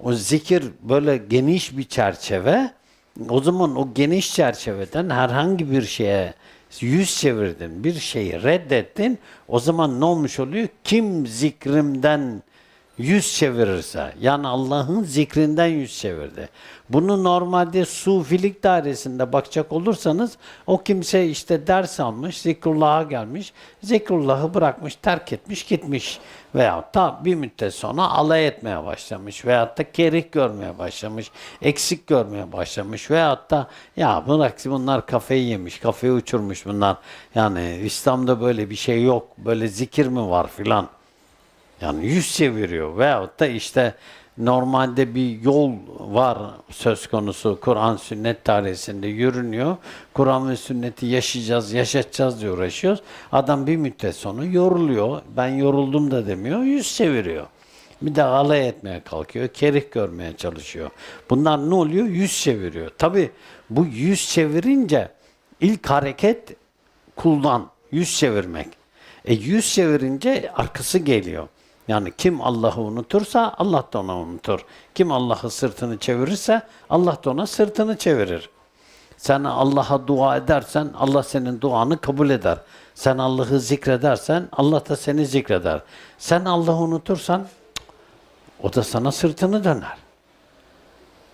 O zikir böyle geniş bir çerçeve. O zaman o geniş çerçeveden herhangi bir şeye yüz çevirdin, bir şeyi reddettin. O zaman ne olmuş oluyor? Kim zikrimden yüz çevirirse, yani Allah'ın zikrinden yüz çevirdi. Bunu normalde sufilik dairesinde bakacak olursanız o kimse işte ders almış, zikrullah'a gelmiş, zikrullah'ı bırakmış, terk etmiş, gitmiş. Veyahut da bir müddet sonra alay etmeye başlamış veyahut da kerih görmeye başlamış, eksik görmeye başlamış veyahut da ya bırak bunlar kafayı yemiş, kafayı uçurmuş bunlar. Yani İslam'da böyle bir şey yok, böyle zikir mi var filan. Yani yüz çeviriyor veyahut da işte normalde bir yol var söz konusu Kur'an sünnet tarihinde yürünüyor. Kur'an ve sünneti yaşayacağız, yaşatacağız diye uğraşıyoruz. Adam bir müddet sonra yoruluyor. Ben yoruldum da demiyor, yüz çeviriyor. Bir de alay etmeye kalkıyor, kerih görmeye çalışıyor. Bunlar ne oluyor? Yüz çeviriyor. Tabi bu yüz çevirince ilk hareket kuldan yüz çevirmek. E yüz çevirince arkası geliyor. Yani kim Allah'ı unutursa Allah da onu unutur. Kim Allah'ı sırtını çevirirse Allah da ona sırtını çevirir. Sen Allah'a dua edersen Allah senin duanı kabul eder. Sen Allah'ı zikredersen Allah da seni zikreder. Sen Allah'ı unutursan o da sana sırtını döner.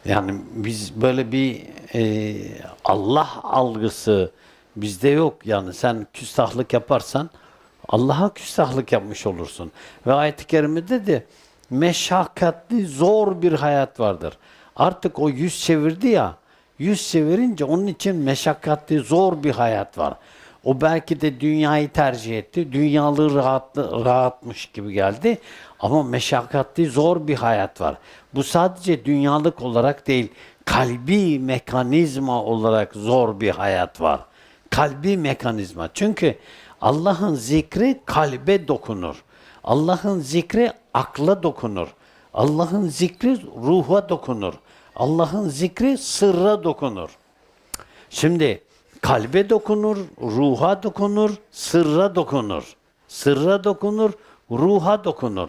Yani biz böyle bir e, Allah algısı bizde yok. Yani sen küstahlık yaparsan Allah'a küstahlık yapmış olursun. Ve ayet-i kerimede de meşakkatli zor bir hayat vardır. Artık o yüz çevirdi ya, yüz çevirince onun için meşakkatli zor bir hayat var. O belki de dünyayı tercih etti. Dünyalığı rahatlı, rahatmış gibi geldi. Ama meşakkatli zor bir hayat var. Bu sadece dünyalık olarak değil, kalbi mekanizma olarak zor bir hayat var. Kalbi mekanizma. Çünkü Allah'ın zikri kalbe dokunur. Allah'ın zikri akla dokunur. Allah'ın zikri ruha dokunur. Allah'ın zikri sırra dokunur. Şimdi kalbe dokunur, ruha dokunur, sırra dokunur. Sırra dokunur, ruha dokunur.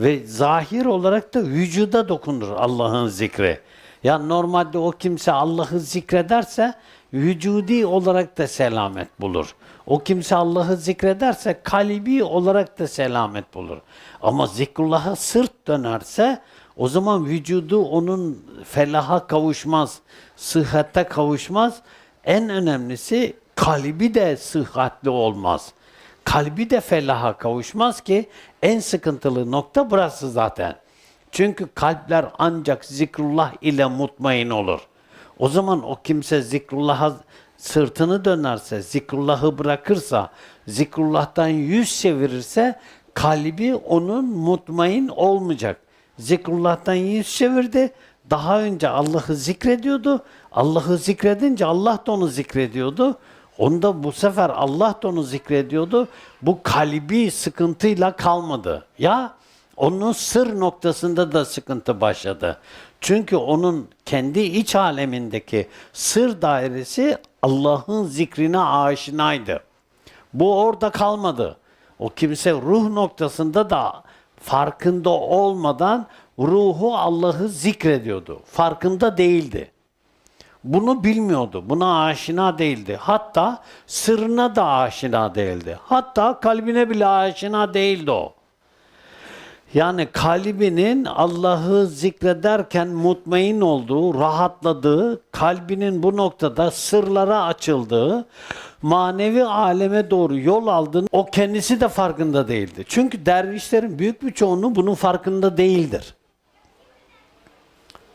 Ve zahir olarak da vücuda dokunur Allah'ın zikri. Yani normalde o kimse Allah'ı zikrederse vücudi olarak da selamet bulur. O kimse Allah'ı zikrederse kalbi olarak da selamet bulur. Ama zikrullah'a sırt dönerse o zaman vücudu onun felaha kavuşmaz, sıhhate kavuşmaz. En önemlisi kalbi de sıhhatli olmaz. Kalbi de felaha kavuşmaz ki en sıkıntılı nokta burası zaten. Çünkü kalpler ancak zikrullah ile mutmain olur. O zaman o kimse zikrullah'a sırtını dönerse, zikrullahı bırakırsa, zikrullah'tan yüz çevirirse kalbi onun mutmain olmayacak. Zikrullah'tan yüz çevirdi. Daha önce Allah'ı zikrediyordu. Allah'ı zikredince Allah da onu zikrediyordu. Onda bu sefer Allah da onu zikrediyordu. Bu kalbi sıkıntıyla kalmadı. Ya onun sır noktasında da sıkıntı başladı. Çünkü onun kendi iç alemindeki sır dairesi Allah'ın zikrine aşinaydı. Bu orada kalmadı. O kimse ruh noktasında da farkında olmadan ruhu Allah'ı zikrediyordu. Farkında değildi. Bunu bilmiyordu. Buna aşina değildi. Hatta sırrına da aşina değildi. Hatta kalbine bile aşina değildi o. Yani kalbinin Allah'ı zikrederken mutmain olduğu, rahatladığı, kalbinin bu noktada sırlara açıldığı, manevi aleme doğru yol aldığını o kendisi de farkında değildi. Çünkü dervişlerin büyük bir çoğunluğu bunun farkında değildir.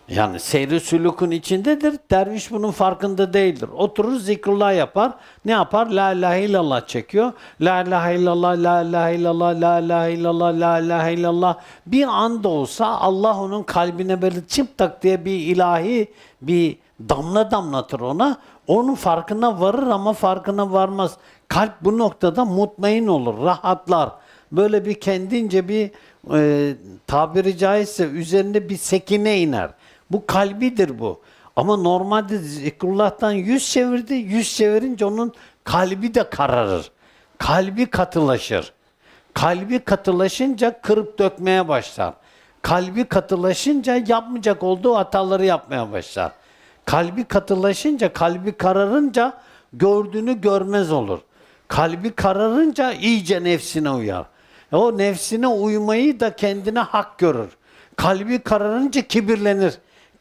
Yani seyri sülükün içindedir. Derviş bunun farkında değildir. Oturur zikrullah yapar. Ne yapar? La ilahe illallah çekiyor. La ilahe illallah, la ilahe illallah, la ilahe illallah, la ilahe illallah. Bir anda olsa Allah onun kalbine böyle çıp tak diye bir ilahi bir damla damlatır ona. Onun farkına varır ama farkına varmaz. Kalp bu noktada mutmain olur, rahatlar. Böyle bir kendince bir e, tabiri caizse üzerinde bir sekine iner. Bu kalbidir bu. Ama normalde zikrullah'tan yüz çevirdi. Yüz çevirince onun kalbi de kararır. Kalbi katılaşır. Kalbi katılaşınca kırıp dökmeye başlar. Kalbi katılaşınca yapmayacak olduğu hataları yapmaya başlar. Kalbi katılaşınca, kalbi kararınca gördüğünü görmez olur. Kalbi kararınca iyice nefsine uyar. O nefsine uymayı da kendine hak görür. Kalbi kararınca kibirlenir.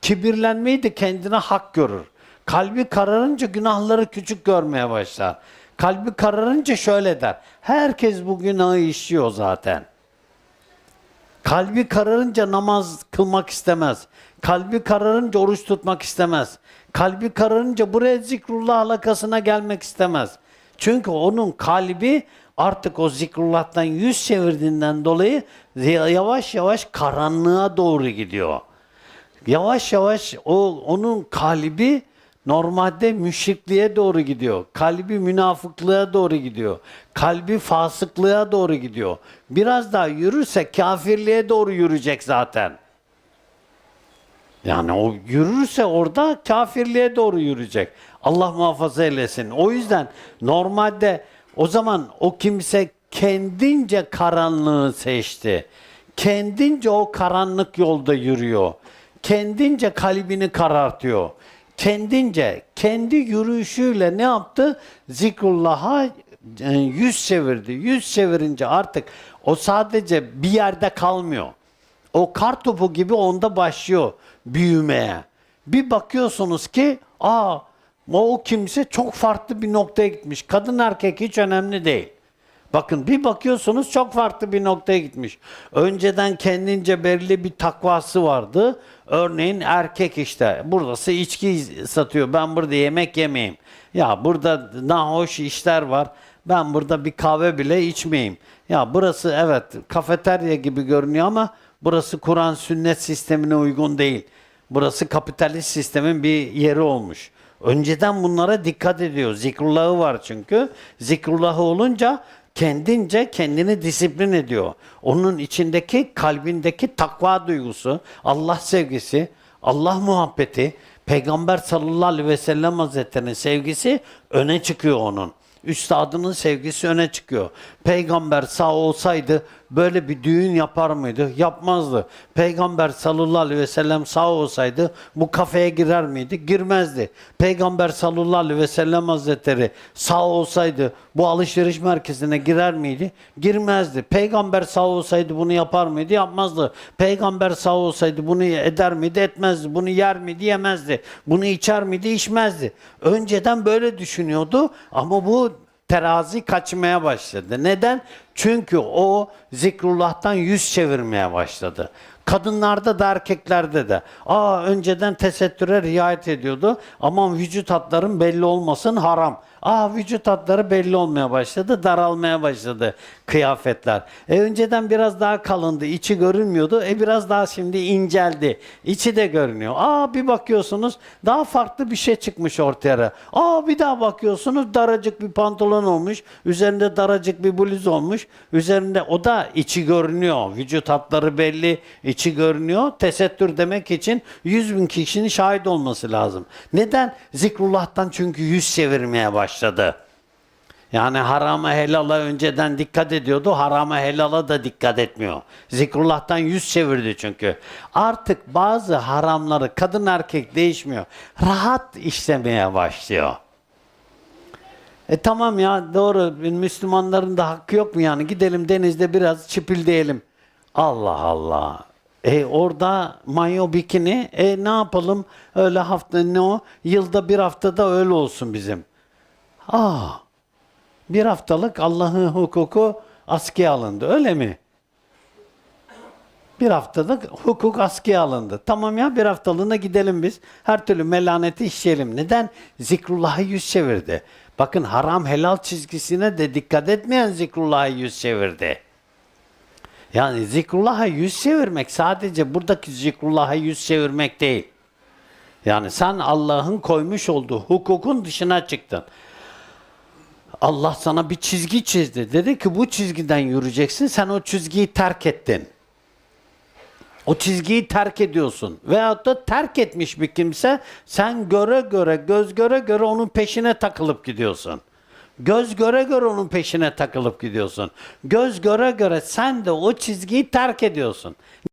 Kibirlenmeyi de kendine hak görür. Kalbi kararınca günahları küçük görmeye başlar. Kalbi kararınca şöyle der. Herkes bu günahı işliyor zaten. Kalbi kararınca namaz kılmak istemez. Kalbi kararınca oruç tutmak istemez. Kalbi kararınca buraya zikrullah halakasına gelmek istemez. Çünkü onun kalbi artık o zikrullah'tan yüz çevirdiğinden dolayı yavaş yavaş karanlığa doğru gidiyor. Yavaş yavaş o onun kalbi normalde müşrikliğe doğru gidiyor. Kalbi münafıklığa doğru gidiyor. Kalbi fasıklığa doğru gidiyor. Biraz daha yürürse kafirliğe doğru yürüyecek zaten. Yani o yürürse orada kafirliğe doğru yürüyecek. Allah muhafaza eylesin. O yüzden normalde o zaman o kimse kendince karanlığı seçti. Kendince o karanlık yolda yürüyor. Kendince kalbini karartıyor. Kendince, kendi yürüyüşüyle ne yaptı? Zikrullah'a e, yüz çevirdi. Yüz çevirince artık o sadece bir yerde kalmıyor. O kar topu gibi onda başlıyor büyümeye. Bir bakıyorsunuz ki aa o kimse çok farklı bir noktaya gitmiş. Kadın erkek hiç önemli değil. Bakın bir bakıyorsunuz çok farklı bir noktaya gitmiş. Önceden kendince belirli bir takvası vardı. Örneğin erkek işte burası içki satıyor. Ben burada yemek yemeyeyim. Ya burada nahoş işler var. Ben burada bir kahve bile içmeyeyim. Ya burası evet kafeterya gibi görünüyor ama burası Kur'an sünnet sistemine uygun değil. Burası kapitalist sistemin bir yeri olmuş. Önceden bunlara dikkat ediyor. Zikrullahı var çünkü. Zikrullahı olunca kendince kendini disiplin ediyor. Onun içindeki kalbindeki takva duygusu, Allah sevgisi, Allah muhabbeti, Peygamber sallallahu aleyhi ve sellem hazretlerinin sevgisi öne çıkıyor onun. Üstadının sevgisi öne çıkıyor. Peygamber sağ olsaydı böyle bir düğün yapar mıydı? Yapmazdı. Peygamber sallallahu aleyhi ve sellem sağ olsaydı bu kafeye girer miydi? Girmezdi. Peygamber sallallahu aleyhi ve sellem hazretleri sağ olsaydı bu alışveriş merkezine girer miydi? Girmezdi. Peygamber sağ olsaydı bunu yapar mıydı? Yapmazdı. Peygamber sağ olsaydı bunu eder miydi? Etmezdi. Bunu yer miydi? Yemezdi. Bunu içer miydi? İçmezdi. Önceden böyle düşünüyordu ama bu terazi kaçmaya başladı. Neden? Çünkü o zikrullah'tan yüz çevirmeye başladı. Kadınlarda da erkeklerde de. Aa önceden tesettüre riayet ediyordu. Aman vücut hatların belli olmasın haram. Aa vücut hatları belli olmaya başladı. Daralmaya başladı kıyafetler. E önceden biraz daha kalındı. içi görünmüyordu. E biraz daha şimdi inceldi. İçi de görünüyor. Aa bir bakıyorsunuz daha farklı bir şey çıkmış ortaya. Aa bir daha bakıyorsunuz daracık bir pantolon olmuş. Üzerinde daracık bir bluz olmuş. Üzerinde o da içi görünüyor. Vücut hatları belli. içi görünüyor. Tesettür demek için 100 bin kişinin şahit olması lazım. Neden? Zikrullah'tan çünkü yüz çevirmeye başladı. Yani harama helala önceden dikkat ediyordu. Harama helala da dikkat etmiyor. Zikrullah'tan yüz çevirdi çünkü. Artık bazı haramları kadın erkek değişmiyor. Rahat işlemeye başlıyor. E tamam ya doğru Müslümanların da hakkı yok mu yani gidelim denizde biraz çipildeyelim. Allah Allah. E orada mayo bikini e ne yapalım öyle hafta ne o yılda bir haftada öyle olsun bizim. Aa bir haftalık Allah'ın hukuku askıya alındı öyle mi? Bir haftalık hukuk askıya alındı. Tamam ya bir haftalığına gidelim biz. Her türlü melaneti işleyelim. Neden? Zikrullah'ı yüz çevirdi. Bakın haram helal çizgisine de dikkat etmeyen zikrullah'ı yüz çevirdi. Yani zikrullah'a yüz çevirmek sadece buradaki zikrullah'a yüz çevirmek değil. Yani sen Allah'ın koymuş olduğu hukukun dışına çıktın. Allah sana bir çizgi çizdi. Dedi ki bu çizgiden yürüyeceksin. Sen o çizgiyi terk ettin. O çizgiyi terk ediyorsun. Veyahut da terk etmiş bir kimse sen göre göre, göz göre göre onun peşine takılıp gidiyorsun. Göz göre göre onun peşine takılıp gidiyorsun. Göz göre göre sen de o çizgiyi terk ediyorsun.